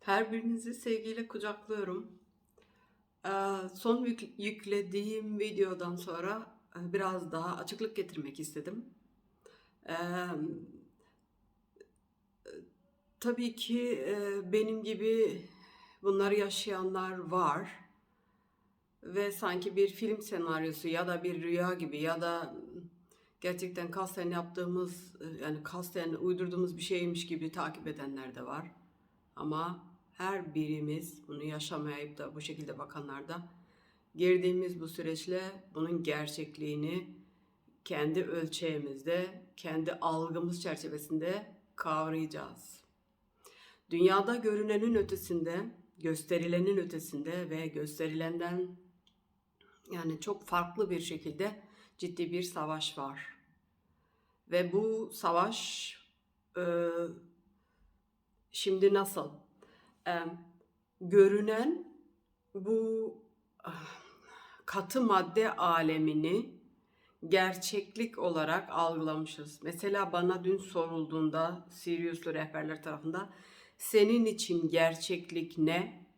Her birinizi sevgiyle kucaklıyorum. Ee, son yük- yüklediğim videodan sonra e, biraz daha açıklık getirmek istedim. Ee, tabii ki e, benim gibi bunları yaşayanlar var ve sanki bir film senaryosu ya da bir rüya gibi ya da gerçekten kasten yaptığımız e, yani kasten uydurduğumuz bir şeymiş gibi takip edenler de var. Ama her birimiz bunu yaşamayıp da bu şekilde bakanlar da girdiğimiz bu süreçle bunun gerçekliğini kendi ölçeğimizde, kendi algımız çerçevesinde kavrayacağız. Dünyada görünenin ötesinde, gösterilenin ötesinde ve gösterilenden yani çok farklı bir şekilde ciddi bir savaş var. Ve bu savaş şimdi nasıl? E, görünen bu ah, katı madde alemini gerçeklik olarak algılamışız. Mesela bana dün sorulduğunda Siriuslu rehberler tarafında senin için gerçeklik ne?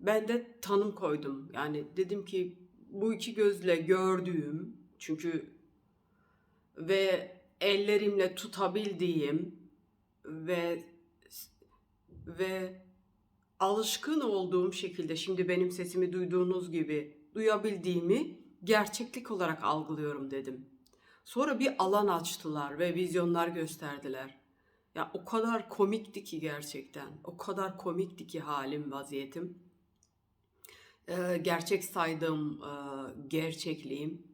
Ben de tanım koydum. Yani dedim ki bu iki gözle gördüğüm çünkü ve ellerimle tutabildiğim ve ve alışkın olduğum şekilde şimdi benim sesimi duyduğunuz gibi duyabildiğimi gerçeklik olarak algılıyorum dedim. Sonra bir alan açtılar ve vizyonlar gösterdiler. Ya o kadar komikti ki gerçekten. O kadar komikti ki halim, vaziyetim. Ee, gerçek saydığım e, gerçekliğim.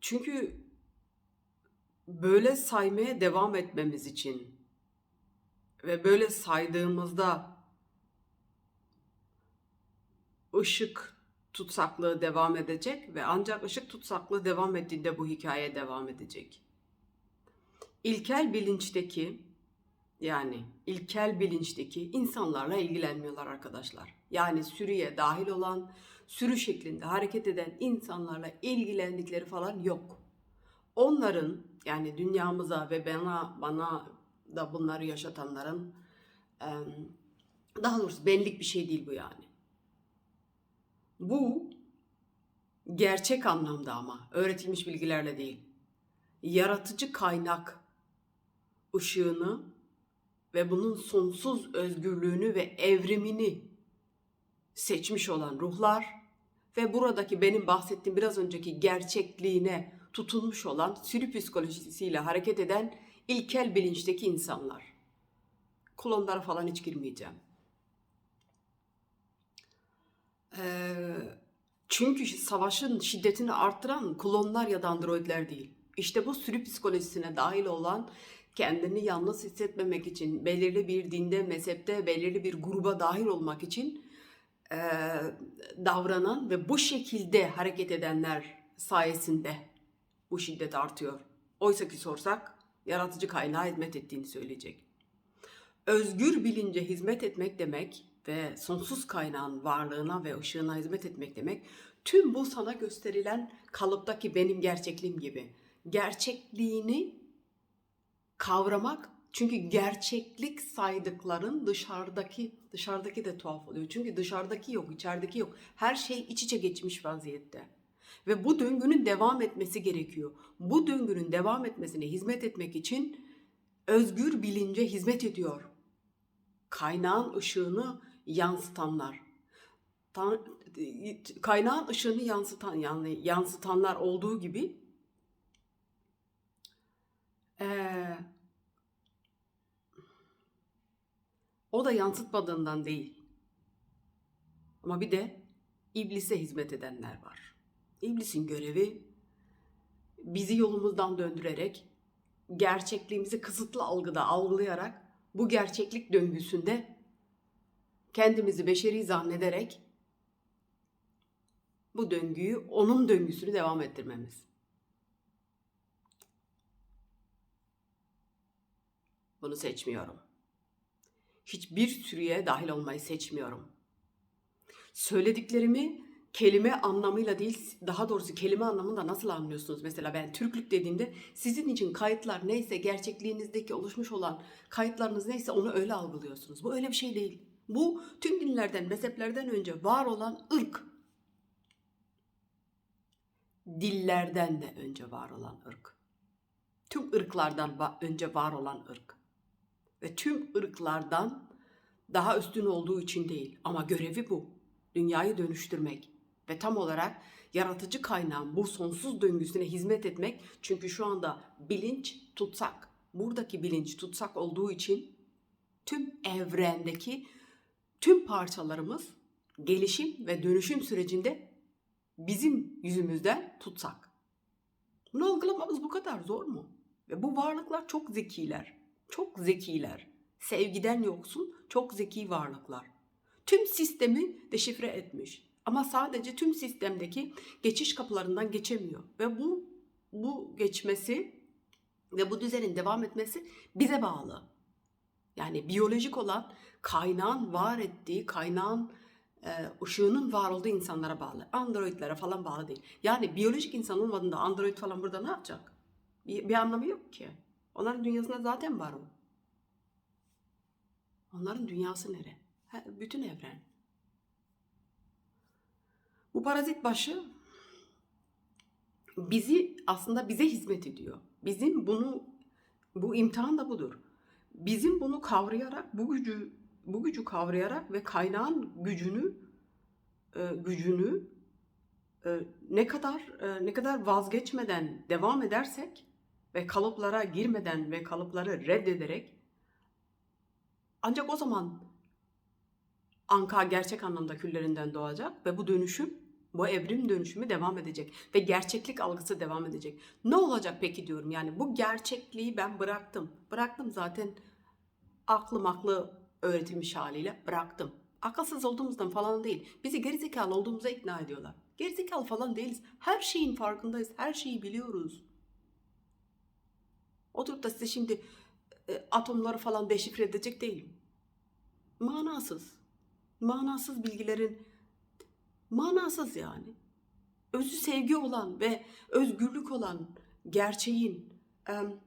Çünkü böyle saymaya devam etmemiz için ve böyle saydığımızda ışık tutsaklığı devam edecek ve ancak ışık tutsaklığı devam ettiğinde bu hikaye devam edecek. İlkel bilinçteki yani ilkel bilinçteki insanlarla ilgilenmiyorlar arkadaşlar. Yani sürüye dahil olan, sürü şeklinde hareket eden insanlarla ilgilendikleri falan yok. Onların yani dünyamıza ve bana bana da bunları yaşatanların daha doğrusu benlik bir şey değil bu yani. Bu gerçek anlamda ama öğretilmiş bilgilerle değil. Yaratıcı kaynak ışığını ve bunun sonsuz özgürlüğünü ve evrimini seçmiş olan ruhlar ve buradaki benim bahsettiğim biraz önceki gerçekliğine tutunmuş olan sürü psikolojisiyle hareket eden ilkel bilinçteki insanlar. Klonlara falan hiç girmeyeceğim. Ee, çünkü savaşın şiddetini arttıran klonlar ya da androidler değil. İşte bu sürü psikolojisine dahil olan kendini yalnız hissetmemek için, belirli bir dinde, mezhepte, belirli bir gruba dahil olmak için e, davranan ve bu şekilde hareket edenler sayesinde bu şiddet artıyor. Oysa ki sorsak yaratıcı kaynağa hizmet ettiğini söyleyecek. Özgür bilince hizmet etmek demek ve sonsuz kaynağın varlığına ve ışığına hizmet etmek demek tüm bu sana gösterilen kalıptaki benim gerçekliğim gibi gerçekliğini kavramak çünkü gerçeklik saydıkların dışarıdaki dışarıdaki de tuhaf oluyor. Çünkü dışarıdaki yok, içerideki yok. Her şey iç içe geçmiş vaziyette. Ve bu döngünün devam etmesi gerekiyor. Bu döngünün devam etmesine hizmet etmek için özgür bilince hizmet ediyor. Kaynağın ışığını yansıtanlar. Tan- Kaynağın ışığını yansıtan yani yansıtanlar olduğu gibi ee, o da yansıtmadığından değil. Ama bir de iblise hizmet edenler var. İblisin görevi bizi yolumuzdan döndürerek, gerçekliğimizi kısıtlı algıda algılayarak bu gerçeklik döngüsünde kendimizi beşeri zannederek bu döngüyü, onun döngüsünü devam ettirmemiz. Bunu seçmiyorum. Hiçbir sürüye dahil olmayı seçmiyorum. Söylediklerimi kelime anlamıyla değil, daha doğrusu kelime anlamında nasıl anlıyorsunuz? Mesela ben Türklük dediğimde sizin için kayıtlar neyse, gerçekliğinizdeki oluşmuş olan kayıtlarınız neyse onu öyle algılıyorsunuz. Bu öyle bir şey değil. Bu tüm dinlerden, mezheplerden önce var olan ırk. Dillerden de önce var olan ırk. Tüm ırklardan önce var olan ırk. Ve tüm ırklardan daha üstün olduğu için değil ama görevi bu. Dünyayı dönüştürmek ve tam olarak yaratıcı kaynağın bu sonsuz döngüsüne hizmet etmek. Çünkü şu anda bilinç tutsak. Buradaki bilinç tutsak olduğu için tüm evrendeki tüm parçalarımız gelişim ve dönüşüm sürecinde bizim yüzümüzden tutsak. Bunu algılamamız bu kadar zor mu? Ve bu varlıklar çok zekiler. Çok zekiler. Sevgiden yoksun, çok zeki varlıklar. Tüm sistemi deşifre etmiş. Ama sadece tüm sistemdeki geçiş kapılarından geçemiyor. Ve bu bu geçmesi ve bu düzenin devam etmesi bize bağlı. Yani biyolojik olan kaynağın var ettiği, kaynağın e, ışığının var olduğu insanlara bağlı. Androidlere falan bağlı değil. Yani biyolojik insan olmadığında android falan burada ne yapacak? Bir, bir anlamı yok ki. Onların dünyasında zaten var o. Onların dünyası nere? Bütün evren. Bu parazit başı bizi aslında bize hizmet ediyor. Bizim bunu bu imtihan da budur. Bizim bunu kavrayarak bu gücü bu gücü kavrayarak ve kaynağın gücünü e, gücünü e, ne kadar e, ne kadar vazgeçmeden devam edersek ve kalıplara girmeden ve kalıpları reddederek ancak o zaman Anka gerçek anlamda küllerinden doğacak ve bu dönüşüm, bu evrim dönüşümü devam edecek ve gerçeklik algısı devam edecek. Ne olacak peki diyorum yani bu gerçekliği ben bıraktım. Bıraktım zaten aklım aklı öğretilmiş haliyle bıraktım. Akılsız olduğumuzdan falan değil. Bizi gerizekalı olduğumuza ikna ediyorlar. Gerizekalı falan değiliz. Her şeyin farkındayız. Her şeyi biliyoruz. Oturup da size şimdi e, atomları falan deşifre edecek değilim. Manasız. Manasız bilgilerin manasız yani. Özü sevgi olan ve özgürlük olan gerçeğin em,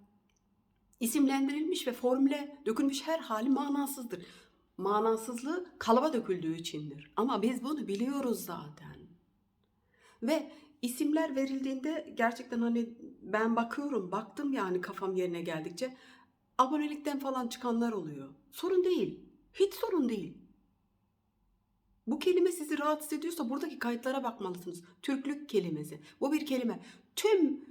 isimlendirilmiş ve formüle dökülmüş her hali manasızdır. Manasızlığı kalıba döküldüğü içindir. Ama biz bunu biliyoruz zaten. Ve isimler verildiğinde gerçekten hani ben bakıyorum, baktım yani kafam yerine geldikçe abonelikten falan çıkanlar oluyor. Sorun değil. Hiç sorun değil. Bu kelime sizi rahatsız ediyorsa buradaki kayıtlara bakmalısınız. Türklük kelimesi. Bu bir kelime. Tüm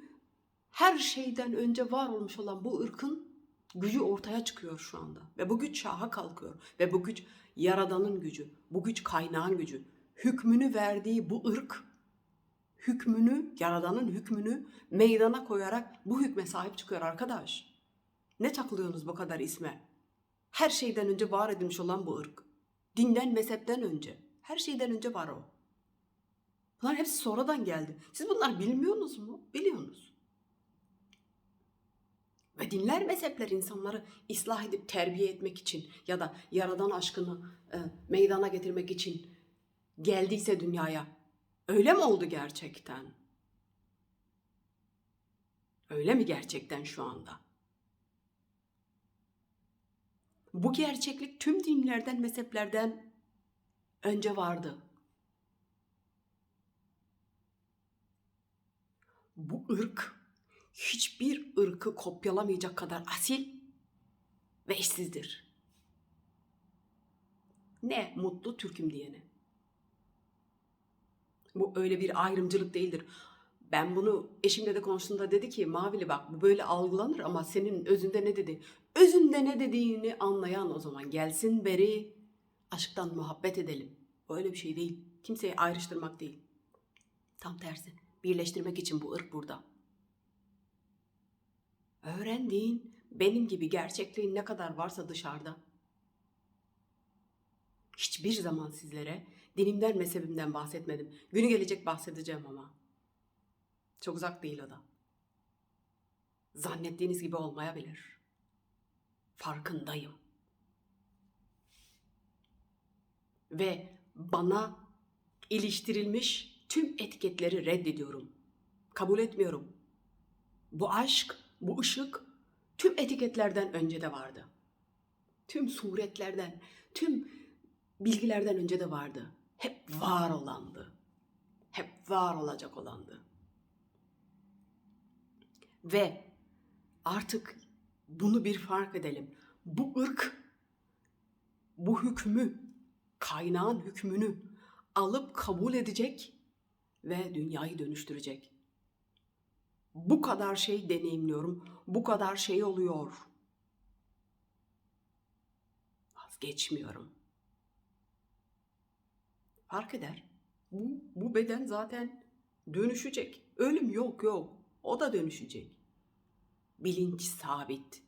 her şeyden önce var olmuş olan bu ırkın gücü ortaya çıkıyor şu anda. Ve bu güç şaha kalkıyor. Ve bu güç yaradanın gücü. Bu güç kaynağın gücü. Hükmünü verdiği bu ırk hükmünü, yaradanın hükmünü meydana koyarak bu hükme sahip çıkıyor arkadaş. Ne takılıyorsunuz bu kadar isme? Her şeyden önce var edilmiş olan bu ırk. Dinden, mezhepten önce. Her şeyden önce var o. Bunlar hepsi sonradan geldi. Siz bunları bilmiyorsunuz mu? Biliyorsunuz. Ve dinler, mezhepler insanları ıslah edip terbiye etmek için ya da yaradan aşkını e, meydana getirmek için geldiyse dünyaya öyle mi oldu gerçekten? Öyle mi gerçekten şu anda? Bu gerçeklik tüm dinlerden, mezheplerden önce vardı. Bu ırk hiçbir ırkı kopyalamayacak kadar asil ve eşsizdir. Ne mutlu Türk'üm diyene. Bu öyle bir ayrımcılık değildir. Ben bunu eşimle de konuştuğumda dedi ki Mavili bak bu böyle algılanır ama senin özünde ne dedi? Özünde ne dediğini anlayan o zaman gelsin beri aşktan muhabbet edelim. Öyle bir şey değil. Kimseyi ayrıştırmak değil. Tam tersi. Birleştirmek için bu ırk burada. Öğrendiğin benim gibi gerçekliğin ne kadar varsa dışarıda. Hiçbir zaman sizlere dinimden mezhebimden bahsetmedim. Günü gelecek bahsedeceğim ama. Çok uzak değil o da. Zannettiğiniz gibi olmayabilir. Farkındayım. Ve bana iliştirilmiş tüm etiketleri reddediyorum. Kabul etmiyorum. Bu aşk, bu ışık tüm etiketlerden önce de vardı. Tüm suretlerden, tüm bilgilerden önce de vardı. Hep var olandı. Hep var olacak olandı. Ve artık bunu bir fark edelim. Bu ırk bu hükmü, kaynağın hükmünü alıp kabul edecek ve dünyayı dönüştürecek. Bu kadar şey deneyimliyorum. Bu kadar şey oluyor. Vazgeçmiyorum. Fark eder. Bu, bu beden zaten dönüşecek. Ölüm yok yok. O da dönüşecek. Bilinç sabit.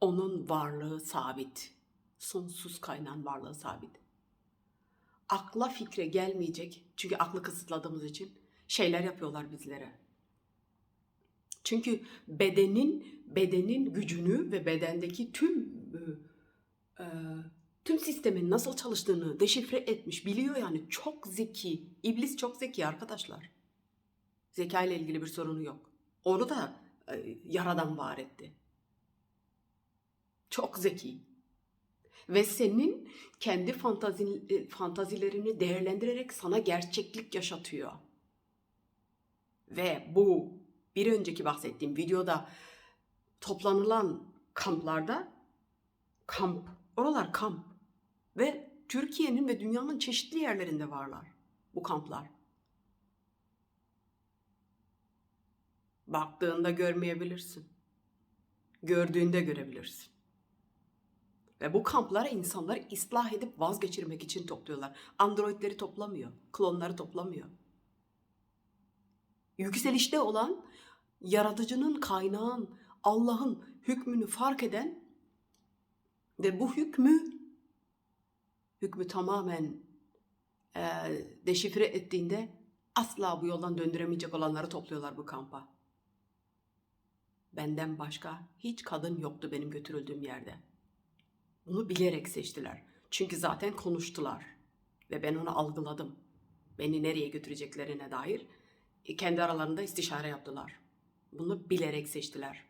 Onun varlığı sabit. Sonsuz kaynağın varlığı sabit. Akla fikre gelmeyecek. Çünkü aklı kısıtladığımız için şeyler yapıyorlar bizlere. Çünkü bedenin bedenin gücünü ve bedendeki tüm e, e, tüm sistemin nasıl çalıştığını deşifre etmiş, biliyor yani. Çok zeki. İblis çok zeki arkadaşlar. Zeka ile ilgili bir sorunu yok. Onu da e, yaradan var etti. Çok zeki. Ve senin kendi fantazin, e, fantazilerini değerlendirerek sana gerçeklik yaşatıyor. Ve bu bir önceki bahsettiğim videoda toplanılan kamplarda kamp, oralar kamp ve Türkiye'nin ve dünyanın çeşitli yerlerinde varlar bu kamplar. Baktığında görmeyebilirsin. Gördüğünde görebilirsin. Ve bu kamplara insanları ıslah edip vazgeçirmek için topluyorlar. Androidleri toplamıyor, klonları toplamıyor. Yükselişte olan yaratıcının, kaynağın, Allah'ın hükmünü fark eden ve bu hükmü hükmü tamamen e, deşifre ettiğinde asla bu yoldan döndüremeyecek olanları topluyorlar bu kampa. Benden başka hiç kadın yoktu benim götürüldüğüm yerde. Bunu bilerek seçtiler. Çünkü zaten konuştular ve ben onu algıladım. Beni nereye götüreceklerine dair e, kendi aralarında istişare yaptılar. Bunu bilerek seçtiler.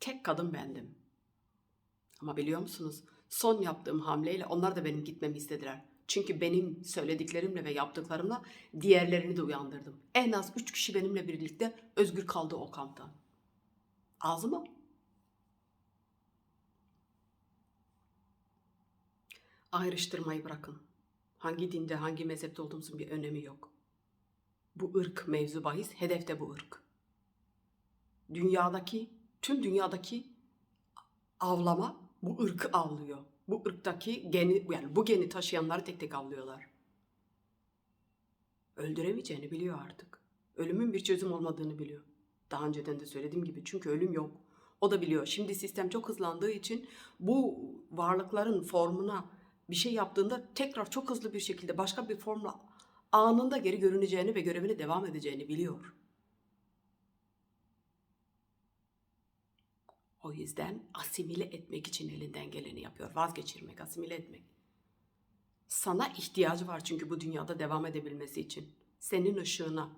Tek kadın bendim. Ama biliyor musunuz? Son yaptığım hamleyle onlar da benim gitmemi istediler. Çünkü benim söylediklerimle ve yaptıklarımla diğerlerini de uyandırdım. En az üç kişi benimle birlikte özgür kaldı o kamptan. Ağzıma ayrıştırmayı bırakın. Hangi dinde, hangi mezhepte olduğumuzun bir önemi yok. Bu ırk mevzu bahis, hedefte bu ırk. Dünyadaki, tüm dünyadaki avlama bu ırkı avlıyor. Bu ırktaki geni, yani bu geni taşıyanları tek tek avlıyorlar. Öldüremeyeceğini biliyor artık. Ölümün bir çözüm olmadığını biliyor. Daha önceden de söylediğim gibi çünkü ölüm yok. O da biliyor. Şimdi sistem çok hızlandığı için bu varlıkların formuna bir şey yaptığında tekrar çok hızlı bir şekilde başka bir formla anında geri görüneceğini ve görevine devam edeceğini biliyor. O yüzden asimile etmek için elinden geleni yapıyor. Vazgeçirmek, asimile etmek. Sana ihtiyacı var çünkü bu dünyada devam edebilmesi için. Senin ışığına.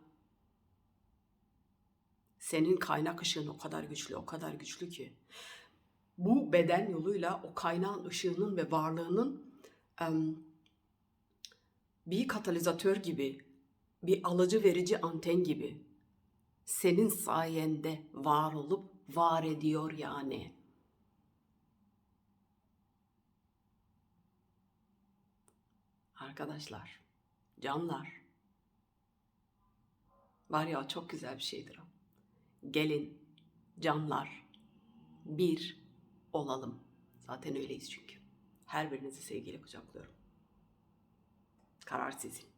Senin kaynak ışığın o kadar güçlü, o kadar güçlü ki. Bu beden yoluyla o kaynağın ışığının ve varlığının bir katalizatör gibi, bir alıcı verici anten gibi senin sayende var olup var ediyor yani. Arkadaşlar, canlar. Var ya çok güzel bir şeydir o. Gelin canlar bir olalım. Zaten öyleyiz çünkü. Her birinizi sevgiyle kucaklıyorum. Karar sizin.